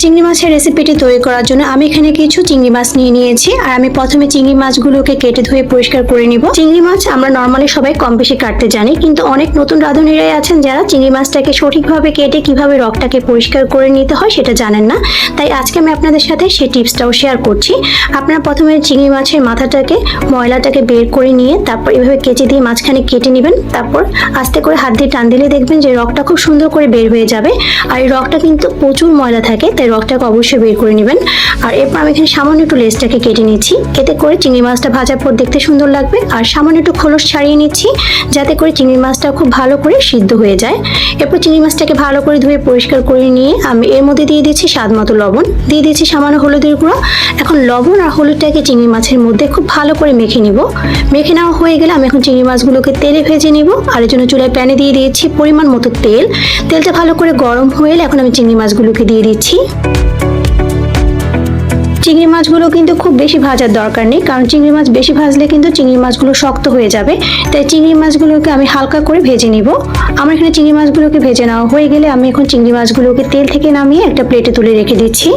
চিংড়ি মাছের রেসিপিটি তৈরি করার জন্য আমি এখানে কিছু চিংড়ি মাছ নিয়ে নিয়েছি। আর আমি প্রথমে চিংড়ি মাছগুলোকে কেটে ধুয়ে পরিষ্কার করে নিব। চিংড়ি মাছ আমরা নর্মালি সবাই কম বেশি কাটতে জানি, কিন্তু অনেক নতুন রাঁধুনিরাই আছেন যারা চিংড়ি মাছটাকে সঠিকভাবে কেটে কীভাবে রকটাকে পরিষ্কার করে নিতে হয় সেটা জানেন না। তাই আজকে আমি আপনাদের সাথে সেই টিপসটাও শেয়ার করছি। আপনারা প্রথমে চিংড়ি মাছের মাথাটাকে, ময়লাটাকে বের করে নিয়ে তারপর এভাবে কেচি দিয়ে মাঝখানে কেটে নেবেন। তারপর আস্তে করে হাত দিয়ে টান দিলে দেখবেন যে রকটা খুব সুন্দর করে বের হয়ে যাবে। আর এই রকটা কিন্তু প্রচুর ময়লা থাকে। তাই রকটাকে অবশ্যই বের করে নেবেন। আর এরপর আমি এখানে সামান্য একটু লেসটাকে কেটে নিচ্ছি এতে করে চিংড়ি মাছটা ভাজার পর দেখতে সুন্দর লাগবে। আর সামান্য একটু খোলস ছাড়িয়ে নিচ্ছি, যাতে করে চিংড়ি মাছটা খুব ভালো করে সিদ্ধ হয়ে যায়। এরপর চিংড়ি মাছটাকে ভালো করে ধুয়ে পরিষ্কার করে নিয়ে আমি এর মধ্যে দিয়ে দিচ্ছি স্বাদ মতো লবণ। দিয়ে দিচ্ছি সামান্য হলুদের গুঁড়ো। এখন লবণ আর হলুদটাকে চিংড়ি মাছের মধ্যে খুব ভালো করে মেখে নিব। মেখে নেওয়া হয়ে গেলে আমি এখন চিংড়ি মাছগুলোকে তেলে ভেজে নিব। আর এর জন্য চুলায় প্যানে দিয়ে দিয়েছি পরিমাণ মতো তেল। তেলটা ভালো করে গরম হয়ে এখন আমি চিংড়ি মাছগুলোকে দিয়ে দিচ্ছি। চিংড়ি মাছগুলো কিন্তু খুব বেশি ভাজার দরকার নেই, কারণ চিংড়ি মাছ বেশি ভাজলে কিন্তু চিংড়ি মাছগুলো শক্ত হয়ে যাবে। তাই চিংড়ি মাছগুলোকে আমি হালকা করে ভেজে নিব। আমার এখানে চিংড়ি মাছগুলোকে ভেজে নেওয়া হয়ে গেলে আমি এখন চিংড়ি মাছগুলোকে তেল থেকে নামিয়ে একটা প্লেটে তুলে রেখে দিচ্ছি।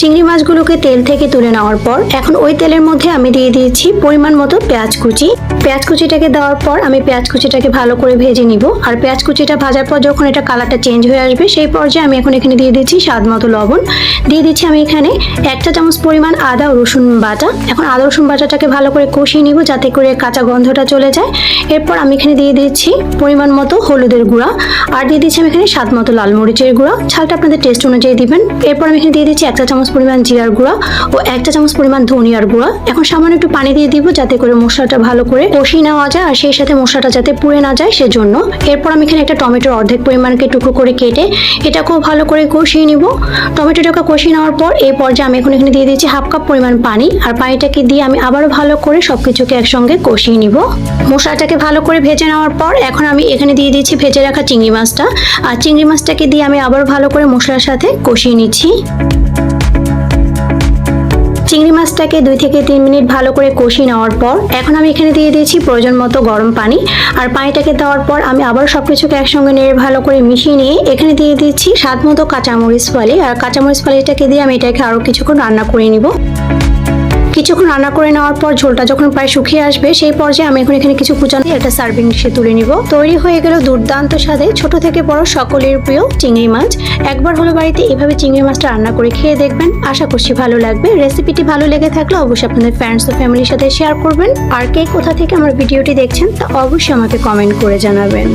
চিংড়ি মাছগুলোকে তেল থেকে তুলে নেওয়ার পর এখন ওই তেলের মধ্যে আমি দিয়ে দিয়েছি পরিমাণ মতো পেঁয়াজ কুচি। পেঁয়াজ কুচিটাকে দেওয়ার পর আমি পেঁয়াজ কুচিটাকে ভালো করে ভেজে নিব। আর পেঁয়াজ কুচিটা ভাজার পর যখন এটা কালারটা চেঞ্জ হয়ে আসবে, সেই পর্যায়ে আমি এখন এখানে দিয়ে দিচ্ছি স্বাদ মতো লবণ। দিয়ে দিচ্ছি আমি এখানে একটা চামচ পরিমাণ আদা রসুন বাটা। এখন আদা রসুন বাটাটাকে ভালো করে কষিয়ে নিব যাতে করে কাঁচা গন্ধটা চলে যায়। এরপর আমি এখানে দিয়ে দিচ্ছি পরিমাণ মতো হলুদের গুঁড়া। আর দিয়ে দিচ্ছি আমি এখানে স্বাদ মতো লাল মরিচের গুঁড়া। ঝালটা আপনাদের টেস্ট অনুযায়ী দিবেন। এরপর আমি এখানে দিয়ে দিচ্ছি একটা চামচ পরিমাণ জিরার গুঁড়া ও একটা চামচ পরিমাণ ধনিয়ার গুঁড়া। এখন সামান্য একটু পানি দিয়ে দিব যাতে করে মশলাটা ভালো করে কষিয়ে নেওয়া যায় আর সেই সাথে মশলাটা যাতে পুড়ে না যায় সেজন্য। এরপর আমি এখানে একটা টমেটোর অর্ধেক পরিমাণকে টুকরো করে কেটে এটা খুব ভালো করে কষিয়ে নিব। টমেটোটাকে কষিয়ে নেওয়ার পর এই পর্যায়ে আমি এখন এখানে দিয়ে দিচ্ছি হাফ কাপ পরিমাণ পানি আর পানিটাকে দিয়ে আমি আবারও ভালো করে সবকিছুকে একসঙ্গে কষিয়ে নিব। মশলাটাকে ভালো করে ভেজে নেওয়ার পর এখন আমি এখানে দিয়ে দিচ্ছি ভেজে রাখা চিংড়ি মাছটা। আর চিংড়ি মাছটাকে দিয়ে আমি আবার ভালো করে মশলার সাথে কষিয়ে নিচ্ছি। চিংড়ি মাছটাকে দুই থেকে তিন মিনিট ভালো করে কষিয়ে নেওয়ার পর এখন আমি এখানে দিয়ে দিয়েছি প্রয়োজন মতো গরম পানি। আর পানিটাকে দেওয়ার পর আমি আবার সব কিছুকে একসঙ্গে নেড়ে ভালো করে মিশিয়ে নিয়ে এখানে দিয়ে দিচ্ছি স্বাদ মতো কাঁচামরিচ ফালি। আর কাঁচামরিচ ফালিটাকে দিয়ে আমি এটাকে আরও কিছুক্ষণ রান্না করে নিব। কিছুক্ষণ রান্না করে নেওয়ার পর ঝোলটা যখন প্রায় শুকিয়ে আসবে, সেই পর্যায়ে আমি এখন এখানে কিছু কুচানো একটা সার্ভিং ডিশে তুলে নিব। তৈরি হয়ে গেল দুর্দান্ত স্বাদে ছোট থেকে বড় সকলের প্রিয় চিংড়ি মাছ। একবার হলো বাড়িতে এভাবে চিংড়ি মাছটা রান্না করে খেয়ে দেখবেন। আশা করছি ভালো লাগবে। রেসিপিটি ভালো লেগে থাকলে অবশ্যই আপনাদের ফ্রেন্ডস ও ফ্যামিলির সাথে শেয়ার করবেন। আর কে কোথা থেকে আমার ভিডিওটি দেখছেন তা অবশ্যই আমাকে কমেন্ট করে জানাবেন।